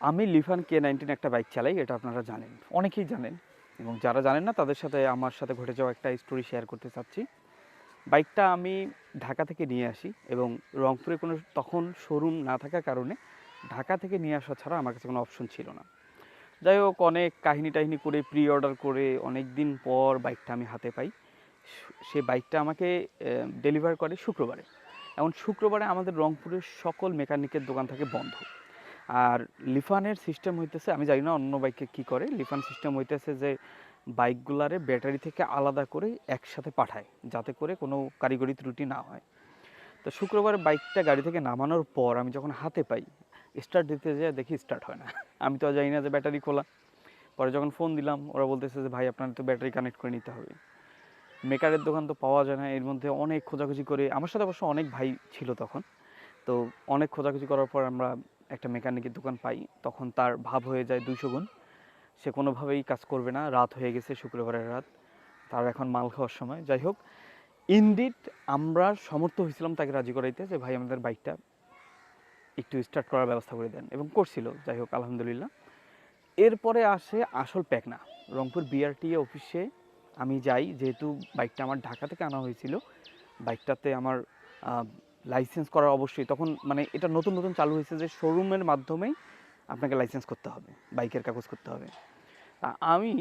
আমি লিফান কে নাইনটিন একটা বাইক চালাই, এটা আপনারা জানেন, অনেকেই জানেন, এবং যারা জানেন না, তাদের সাথে, আমার সাথে ঘটে যাওয়া একটা স্টোরি শেয়ার করতে চাচ্ছি। বাইকটা আমি ঢাকা থেকে নিয়ে আসি, এবং রংপুরে কোনো তখন শোরুম না থাকার কারণে ঢাকা থেকে নিয়ে আসা ছাড়া আমার কাছে কোনো অপশন ছিল না। যাই হোক, অনেক কাহিনী টাহিনী করে প্রি অর্ডার করে, অনেক দিন পর বাইকটা আমি হাতে পাই। সে- বাইকটা আমাকে ডেলিভার করে শুক্রবারে। এমন শুক্রবারে আমাদের রংপুরের সকল মেকানিকের দোকান থাকে বন্ধ। আর লিফানের সিস্টেম হইতেছে, আমি জানি না অন্য বাইকে কি করে, লিফান সিস্টেম হইতেছে যে বাইকগুলারে ব্যাটারি থেকে আলাদা করে একসাথে পাঠায়, যাতে করে কোনো কারিগরি ত্রুটি না হয়। তো শুক্রবার বাইকটা গাড়ি থেকে নামানোর পর আমি যখন হাতে পাই স্টার্ট দিতে যাই দেখি স্টার্ট হয় না। আমি তো জানি না যে ব্যাটারি খোলা। পরে যখন ফোন দিলাম, ওরা বলতেছে যে, ভাই, আপনার তো ব্যাটারি কানেক্ট করে নিতে হবে। মেকারের দোকান তো পাওয়া যায় না, এর মধ্যে অনেক খোঁজাখুঁজি করে, আমার সাথে অবশ্য অনেক ভাই ছিল তখন। তো অনেক খোঁজাখুঁজি করার পর আমরা একটা মেকানিকের দোকান পাই, তখন তার ভাব হয়ে যায় দুইশো গুণ। সে কোনোভাবেই কাজ করবে না, রাত হয়ে গেছে, শুক্রবারের রাত। তার এখন মাল খাওয়ার সময়। যাই হোক ইন্ডিট আমরা সমর্থ হয়েছিলাম তাকে রাজি করাইতে যে, ভাই, আমাদের বাইকটা একটু স্টার্ট করার ব্যবস্থা করে দেন। এবং করছিল। যাই হোক, আলহামদুলিল্লাহ। এরপরে আসে আসল প্যাকনা। রংপুর বিআরটি অফিসে আমি যাই, যেহেতু বাইকটা আমার ঢাকা থেকে আনা হয়েছিল। বাইকটাতে আমার লাইসেন্স করার অবশ্যই। তখন মানে এটা নতুন নতুন চালু হয়েছে যে শোরুমের মাধ্যমেই আপনাকে লাইসেন্স করতে হবে, বাইকের কাগজ করতে হবে। তা আমি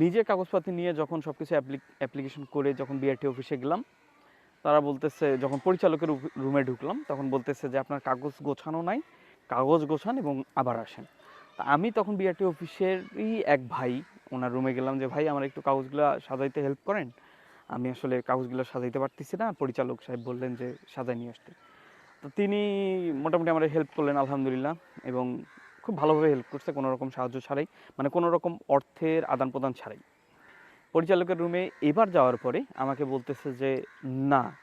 নিজে কাগজপাতি নিয়ে যখন সব কিছু অ্যাপ্লিকেশন করে যখন বিআরটি অফিসে গেলাম, তারা বলতেছে, যখন পরিচালকের রুমে ঢুকলাম, তখন বলতেছে যে আপনার কাগজ গোছানো নাই, কাগজ গোছান এবং আবার আসেন। তা আমি তখন বিআরটি অফিসেরই এক ভাই, ওনার রুমে গেলাম যে, ভাই, আমার একটু কাগজগুলো সাজাইতে হেল্প করেন? আমি আসলে কাগজগুলো সাজাইতে পারতেছি না। পরিচালক সাহেব বললেন যে, সাজাই নিয়ে আসতে। তো তিনি মোটামুটি আমার হেল্প করলেন, আলহামদুলিল্লাহ। এবং খুব ভালোভাবে হেল্প করছে, কোনো রকম সাহায্য ছাড়াই। মানে কোনো রকম অর্থের আদান প্রদান ছাড়াই। পরিচালকের রুমে এবার যাওয়ার পরে আমাকে বলতেছে যে, না,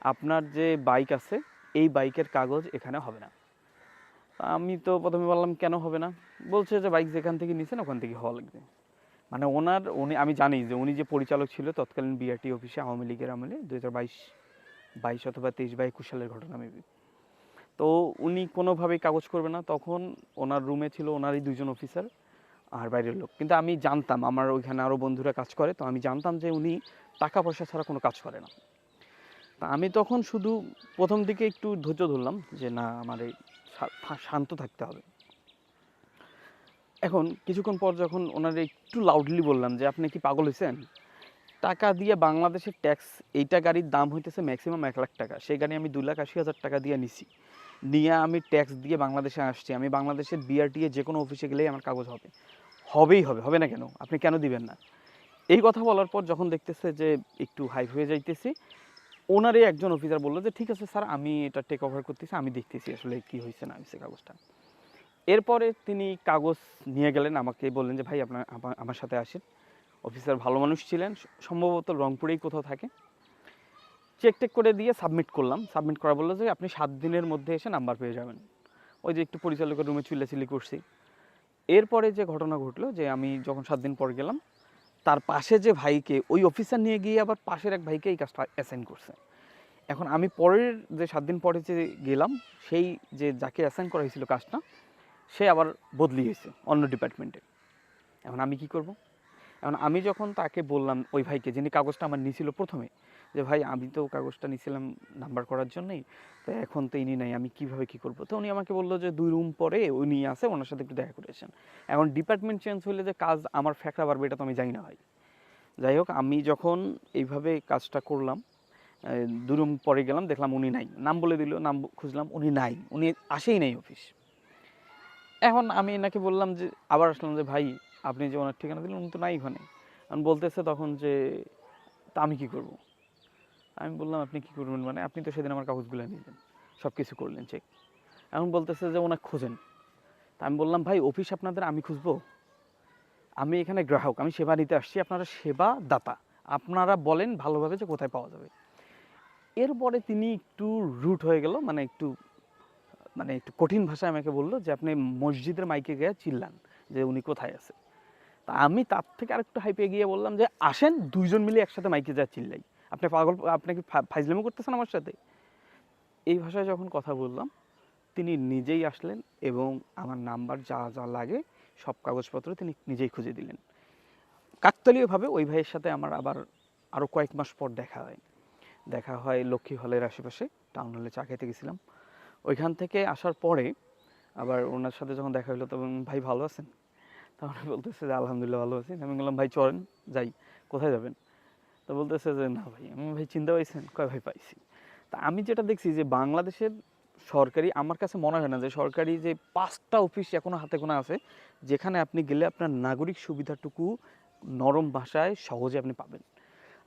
আপনার যে বাইক আছে, এই বাইকের কাগজ এখানে হবে না। আমি তো প্রথমে বললাম, কেন হবে না? বলছে যে বাইক যেখান থেকে নিছেন, ওখান থেকে হওয়া লাগবে। মানে ওনার, উনি, আমি জানি যে উনি যে পরিচালক ছিল তৎকালীন বিআরটি অফিসে আওয়ামী লীগের আমলে দু হাজার বাইশ বাইশ অথবা তেইশ বা একুশ সালের ঘটনা মেবি তো উনি কোনোভাবেই কাগজ করবে না। তখন ওনার রুমে ছিল ওনারই দুজন অফিসার আর বাইরের লোক। কিন্তু আমি জানতাম, আমার ওইখানে আরও বন্ধুরা কাজ করে, তো আমি জানতাম যে উনি টাকা পয়সা ছাড়া কোনো কাজ করে না। তা আমি তখন শুধু প্রথম দিকে একটু ধৈর্য ধরলাম যে না, আমার এই শান্ত থাকতে হবে। এখন কিছুক্ষণ পর যখন ওনার একটু লাউডলি বললাম যে, আপনি কি পাগল হয়েছেন টাকা দিয়ে বাংলাদেশের ট্যাক্স এইটা গাড়ির দাম হইতেছে ম্যাক্সিমাম এক লাখ টাকা। সেই গাড়ি আমি দু লাখ আশি হাজার টাকা দিয়ে নিছি। নিয়ে আমি ট্যাক্স দিয়ে বাংলাদেশে আসছি। আমি বাংলাদেশের বিআরটিএ যে কোনো অফিসে গেলেই আমার কাগজ হবে। হবেই হবে হবে না কেন? আপনি কেন দিবেন না? এই কথা বলার পর যখন দেখতেছে যে, একটু হাই হয়ে যাইতেছি ওনারই একজন অফিসার বলল যে, ঠিক আছে স্যার আমি এটা টেক ওভার করতেছি, আমি দেখতেছি আসলে কি হয়েছে না হয়েছে কাগজটা। এরপরে তিনি কাগজ নিয়ে গেলেন আমাকে, বললেন যে, ভাই, আপনার আমার সাথে আসেন। অফিসার ভালো মানুষ ছিলেন। সম্ভবত রংপুরেই কোথাও থাকে। চেক টেক করে দিয়ে সাবমিট করলাম। সাবমিট করা বলল যে, আপনি সাত দিনের মধ্যে এসে নাম্বার পেয়ে যাবেন। ওই যে, একটু পরিচালকের রুমে চিল্লাচিল্লি করছি। এরপরে যে ঘটনা ঘটলো যে, আমি যখন সাত দিন পর গেলাম, তার পাশে যে ভাইকে, ওই অফিসার নিয়ে গিয়ে আবার পাশের এক ভাইকে এই কাজটা অ্যাসাইন করছে। এখন আমি পরের যে সাত দিন পরে যে গেলাম, সেই যে, যাকে অ্যাসাইন করা হয়েছিল কাজটা সে আবার বদলি হয়েছে অন্য ডিপার্টমেন্টে এখন আমি কি করব? এখন আমি যখন তাকে বললাম ওই ভাইকে যিনি কাগজটা আমার নিছিল প্রথমে যে ভাই আমি তো কাগজটা নিছিলাম নাম্বার করার জন্যই তো এখন তো ইনি নাই আমি কীভাবে কি করব? তো উনি আমাকে বলল যে দুই রুম পরে উনি আছে ওনার সাথে একটু দেখা করেছেন এখন ডিপার্টমেন্ট চেঞ্জ হলে যে কাজ আমার ফ্যাকরা বাড়বে এটা তো আমি জানি না ভাই। যাই হোক আমি যখন এইভাবে কাজটা করলাম আহ, দু রুম পরে গেলাম দেখলাম উনি নাই। নাম বলে দিল নাম খুঁজলাম উনি নাই। উনি আসেই নাই অফিস এখন আমি এনাকে বললাম যে, আবার আসলাম যে, ভাই, আপনি যে ওনার ঠিকানা দিলেন, উনি তো নাই ওখানে। এখন বলতেছে তখন যে, তা আমি কি করব? আমি বললাম, আপনি কি করবেন? মানে আপনি তো সেদিন আমার কাগজগুলো নিলেন সব কিছু করলেন চেক এখন বলতেছে যে, ওনাকে খোঁজেন। তা আমি বললাম, ভাই অফিস আপনাদের আমি খুঁজবো? আমি এখানে গ্রাহক, আমি সেবা নিতে আসছি, আপনারা সেবা দাতা আপনারা বলেন ভালোভাবে যে কোথায় পাওয়া যাবে। এরপরে তিনি একটু রুট হয়ে গেল মানে একটু মানে একটু কঠিন ভাষায় আমাকে বলল যে, আপনি মসজিদের মাইকে গিয়ে চিল্লান যে উনি কোথায় আছে। তা আমি তার থেকে আরেকটু হাইপে গিয়ে বললাম যে, আসেন, দুইজন মিলে একসাথে মাইকে যা চিল্লাই। আপনি পাগল আপনাকে ফাইজলামি করতেছেন আমার সাথে? এই ভাষায় যখন কথা বললাম, তিনি নিজেই আসলেন এবং আমার নাম্বার যা যা লাগে সব কাগজপত্র তিনি নিজেই খুঁজে দিলেন। কাকতালীয়ভাবে ওই ভাইয়ের সাথে আমার আবার আরও কয়েক মাস পর দেখা হয়। দেখা হয় লক্ষ্মী হলের আশেপাশে, টাউন হলে চা খেতে গেছিলাম। ওইখান থেকে আসার পরে আবার ওনার সাথে যখন দেখা হলো তখন ভাই ভালো আছেন? তখন বলতেছে যে আলহামদুলিল্লাহ ভালো আছি। আমি বললাম, ভাই চলেন, যাই। কোথায় যাবেন? তো বলতেছে যে, না ভাই, আমি ভাই চিন্তা পাইছেন? কয় ভাই পাইছি? তা আমি যেটা দেখছি যে বাংলাদেশের সরকারি, আমার কাছে মনে হয় না যে সরকারি যে পাঁচটা অফিস এখনও হাতে গোনা আছে, যেখানে আপনি গেলে আপনার নাগরিক সুবিধাটুকু নরম ভাষায় সহজে আপনি পাবেন।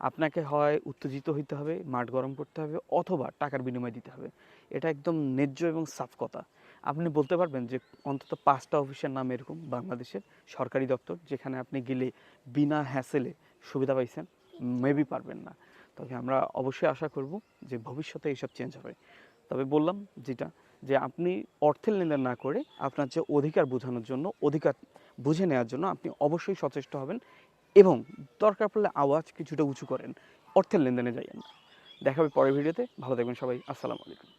আপনাকে হয় উত্তেজিত হইতে হবে, মাঠ গরম করতে হবে অথবা টাকার বিনিময় দিতে হবে। এটা একদম ন্যায্য এবং সাফ কথা। আপনি বলতে পারবেন যে অন্তত পাঁচটা অফিসের নাম এরকম বাংলাদেশের সরকারি দপ্তর যেখানে আপনি গেলে বিনা হ্যাসেলে সুবিধা পাইছেন মেবি পারবেন না। তবে আমরা অবশ্যই আশা করব যে ভবিষ্যতে এইসব চেঞ্জ হবে। তবে বললাম যেটা, যে আপনি অর্থের লেনদেন না করে আপনার যে অধিকার বোঝানোর জন্য, অধিকার বুঝে নেওয়ার জন্য আপনি অবশ্যই সচেষ্ট হবেন। এবং দরকার পড়লে আওয়াজ কিছুটা উঁচু করেন। অর্থের লেনদেনে যাইয়েন আমরা দেখা হবে পরের ভিডিওতে। ভালো থাকবেন সবাই। আসসালামু আলাইকুম।